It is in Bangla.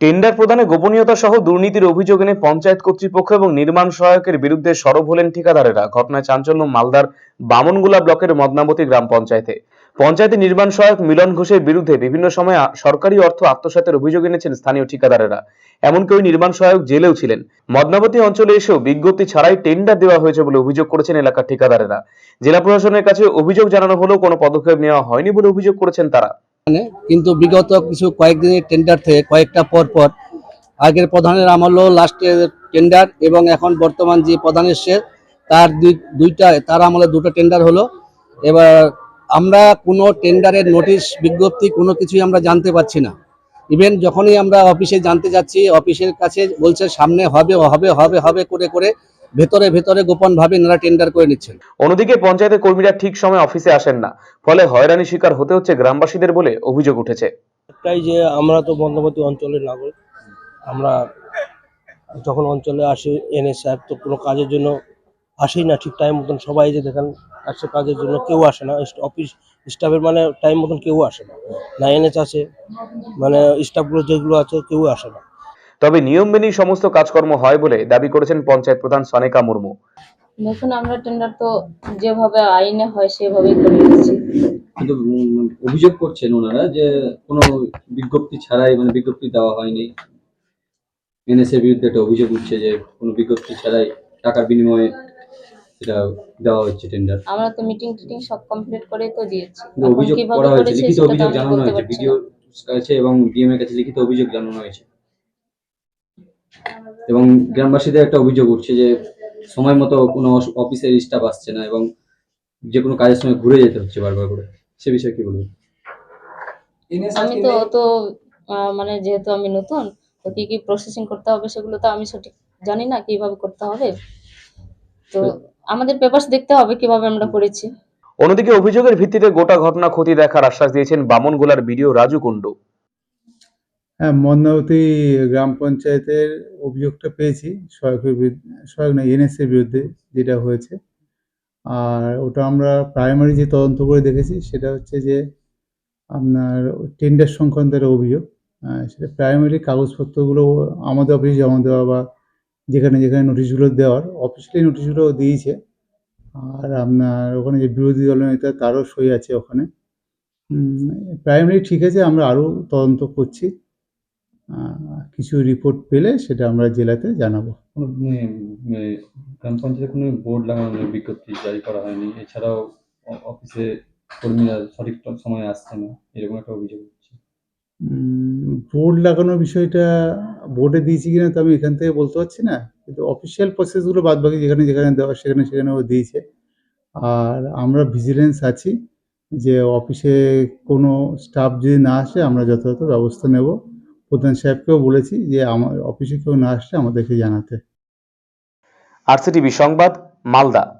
টেন্ডার প্রদানে গোপনীয়তা সহ দুর্নীতির অভিযোগ এনে পঞ্চায়েত কর্তৃপক্ষ এবং নির্মাণ সহায়কের বিরুদ্ধে সরব হলেন ঠিকাদারেরা। ঘটনায় চাঞ্চল্য মালদার বামনগোলা ব্লকের মদনাবতী গ্রাম পঞ্চায়েতে। পঞ্চায়েতে নির্মাণ সহায়ক মিলন ঘোষের বিরুদ্ধে বিভিন্ন সময় সরকারি অর্থ আত্মসাতের অভিযোগ এনেছেন স্থানীয় ঠিকাদারেরা। এমনকি ওই নির্মাণ সহায়ক জেলেও ছিলেন। মদনাবতী অঞ্চলে এসেও বিজ্ঞপ্তি ছাড়াই টেন্ডার দেওয়া হয়েছে বলে অভিযোগ করেছেন এলাকার ঠিকাদারেরা। জেলা প্রশাসনের কাছে অভিযোগ জানানো হলেও কোনো পদক্ষেপ নেওয়া হয়নি বলে অভিযোগ করেছেন তারা। কিন্তু বিগত কিছু কয়েকদিনের টেন্ডার থেকে কয়েকটা পর পর আগের প্রধানের আমলও লাস্টের টেন্ডার এবং এখন বর্তমান যে প্রধান এসছে তার দুই, দুইটা, তার আমলে দুটো টেন্ডার হলো। এবার আমরা কোনো টেন্ডারের নোটিশ বিজ্ঞপ্তি কোনো কিছুই আমরা জানতে পারছি না। ইভেন যখনই আমরা অফিসে জানতে যাচ্ছি অফিসের কাছে বলছে সামনে হবে হবে হবে হবে করে করে ভেতরে ভেতরে গোপন ভাবে এনারা টেন্ডার করে নিচ্ছেন। অন্যদিকে পঞ্চায়েতের কর্মীরা ঠিক সময় অফিসে আসেন না। ফলে হয়রানি শিকার হতে হচ্ছে গ্রামবাসীদের বলে অভিযোগ উঠেছে। একটাই যে আমরা তো বন্ধবতী অঞ্চলের নাগরিক। আমরা যখন অঞ্চলে আসি এনএ স্যার তো কোনো কাজের জন্য আসেই না ঠিক টাইম মতন। সবাই যে দেখেন আসছে কাজের জন্য কেউ আসে না। অফিস স্টাফের মানে টাইম মতন কেউ আসে না। না এনএচ আছে মানে স্টাফগুলো যেগুলো আছে কেউ আসে না। তবে নিয়ম মেনেই সমস্ত কাজকর্ম হয় বলে দাবি করেছেন পঞ্চায়েত প্রধান সনেকা মুর্মু। দেখুন আমরা টেন্ডার তো যেভাবে আইনে হয় সেভাবেই করে নিচ্ছি। কিন্তু অভিযোগ করছেন ওনারা যে কোনো বিজ্ঞপ্তি ছাড়াই মানে বিজ্ঞপ্তি দেওয়া হয়নি। এনএসএর বিরুদ্ধে একটা অভিযোগ উঠছে যে কোনো বিজ্ঞপ্তি ছাড়াই টাকার বিনিময়ে সেটা দেওয়া হচ্ছে টেন্ডার আমরা তো মিটিং টিটিং সব কমপ্লিট করে তো দিয়েছি। অভিযোগ কীভাবে করা হয়েছে করেছে লিখিত অভিযোগ জানানো হয়েছে বিডিও কাছে এবং ডিএম এর কাছে লিখিত অভিযোগ জানানো হয়েছে। এবং গ্রামবাসীদের একটা অভিযোগ উঠছে যে সময় মতো কোনো অফিসের স্টাফ আসছে না এবং যে কোনো কাজের সময় ঘুরে যেতে হচ্ছে বারবার করে। সে বিষয়ে কি বলবেন? আমি তো অত আহ, মানে যেহেতু আমি নতুন তো কি কি প্রসেসিং করতে হবে সেগুলো তো আমি সঠিক জানি না কীভাবে করতে হবে। তো আমাদের পেপারস দেখতে হবে কীভাবে আমরা করেছি। অন্যদিকে অভিযোগের ভিত্তিতে গোটা ঘটনা ক্ষতি দেখার আশ্বাস দিয়েছেন বামনগোলার বিডিও রাজু কুণ্ডু। হ্যাঁ মন্দাবতী গ্রাম পঞ্চায়েতের অভিযোগটা পেয়েছি, সহায়কের বিরুদ্ধে, সহায়ক না, এনএসএর বিরুদ্ধে যেটা হয়েছে। আর ওটা আমরা প্রাইমারি যে তদন্ত করে দেখেছি, সেটা হচ্ছে যে আপনার টেন্ডার সংক্রান্ত একটা অভিযোগ। সেটা প্রাইমারি কাগজপত্রগুলো আমাদের অফিসে জমা দেওয়া বা যেখানে যেখানে নোটিশগুলো দেওয়ার অফিসিয়ালি নোটিশগুলো দিয়েছে। আর আপনার ওখানে যে বিরোধী দলের নেতা, তারও সই আছে ওখানে। প্রাইমারি ঠিক আছে, আমরা আরও তদন্ত করছি। কিছু রিপোর্ট পেলে সেটা আমরা জেলাতে জানাব। কোনো মানে, গ্রাম পঞ্চায়েতে কোনো বোর্ড লাগানো নেই বিজ্ঞপ্তি জারি করা হয়নি। এছাড়াও অফিসে কর্মীরা সঠিক সময়ে আসছে না এরকম একটা অভিযোগ হচ্ছে বোর্ড লাগানোর বিষয়টা বোর্ডে দিয়েছি কিনা তো আমি এখান থেকে বলতে পারছি না। কিন্তু অফিসিয়াল প্রসেসগুলো বাদ বাকি যেখানে যেখানে দেওয়া সেখানে সেখানে ও দিয়েছে। আর আমরা ভিজিলেন্স আছি যে অফিসে কোনো স্টাফ যদি না আসে আমরা যথাযথ ব্যবস্থা নেব। প্রধান সাহেবকেও বলেছি যে আমার অফিসে কেউ না আসলে আমাদেরকে জানাতে। আর আরসিটিভি সংবাদ, মালদা।